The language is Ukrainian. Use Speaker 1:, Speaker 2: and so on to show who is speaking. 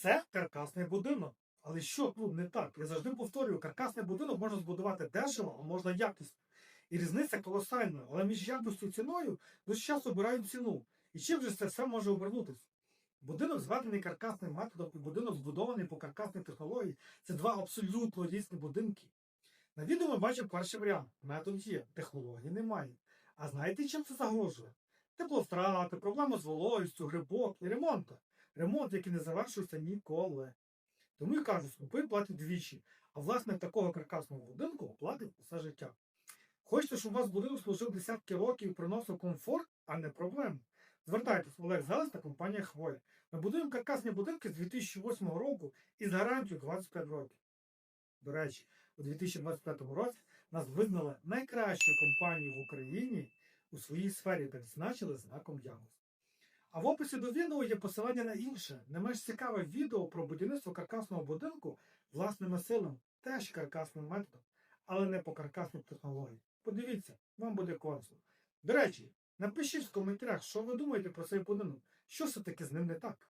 Speaker 1: Це каркасний будинок. Але що тут не так? Я завжди повторюю, каркасний будинок можна збудувати дешево, а можна якісно. І різниця колосальна, але між якістю і ціною дуже часто обирають ціну. І чим же це все може обернутися? Будинок зведений каркасним методом і будинок збудований по каркасній технології це два абсолютно різні будинки. На відео ми бачимо перший варіант. Метод є, технології немає. А знаєте, чим це загрожує? Тепловтрати, проблеми з вологістю, грибок і ремонт. Ремонт, який не завершується ніколи. Тому я кажу, скупи платить двічі, а власник такого каркасного будинку платить усе життя. Хочете, щоб у вас будинок служив десятки років і приносив комфорт, а не проблеми? Звертайтесь, Олег Зелес та компанія Хвоя. Ми будуємо каркасні будинки з 2008 року і з гарантією 25 років. До речі, у 2025 році нас визнали найкращою компанією в Україні у своїй сфері та відзначили знаком якості. А в описі до відео є посилання на інше, не менш цікаве відео про будівництво каркасного будинку власними силами, теж каркасним методом, але не по каркасній технології. Подивіться, вам буде корисно. До речі, напишіть в коментарях, що ви думаєте про цей будинок, що все таки з ним не так.